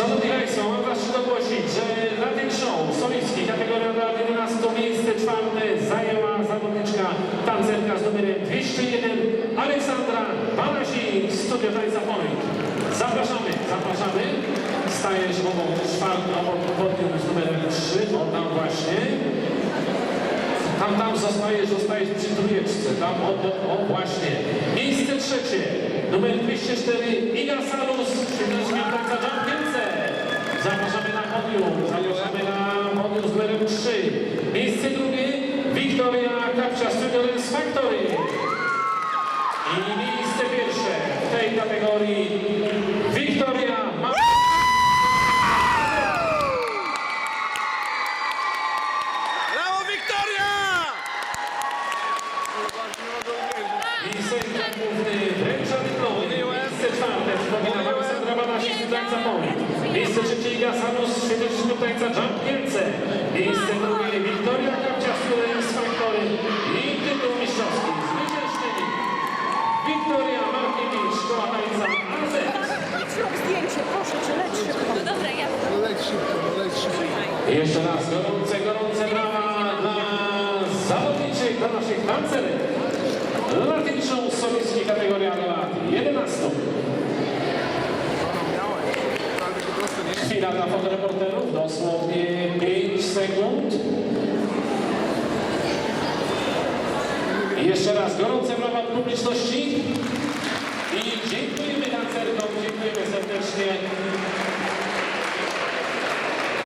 Szanowni Państwo, mam zaszczyt ogłosić, że na tym show solicki kategoria lat 11 miejsce czwarte zajęła zawodniczka tancerka z numerem 201 Aleksandra Banasik z Studio Tańca Point. Zapraszamy, zapraszamy. Stajesz obok czwartą, obok podium z numerem 3, o tam właśnie. Tam, tam zostajesz, zostajesz przy trójeczce, tam o, o, o właśnie. Miejsce trzecie, numer 204, Iga Salus. Zapraszamy na podium, zapraszamy na podium z numerem 3. Miejsce drugie, Wiktoria Kapcia, Studio Dance Factory. I miejsce pierwsze w tej kategorii, Wiktoria Ma... Brawo, Wiktoria! Sędzia główny wręcza dyplomy. Miejsce czwarte, przypominam, Aleksandra Banasik z tańca Point. Miejsce Iga Sanus, świeteczny tańca Jump Kielce. Miejsce drugie Wiktoria Kapcia z Students Factory. I tytuł mistrzowski. Zwyciężczyni Wiktoria Markiewicz, szkoła tańca AZ. Zrób zdjęcie, proszę cię, leć szybko. No dobra, ja Leć szybko, leć szybko. Jeszcze raz gorące, gorące brawa dla zawodniczych, dla naszych tancerek. Latin Show Sowiecki kategoria do lat 11. Chwila dla fotoreporterów, dosłownie 5 sekund. I jeszcze raz gorące brawa publiczności.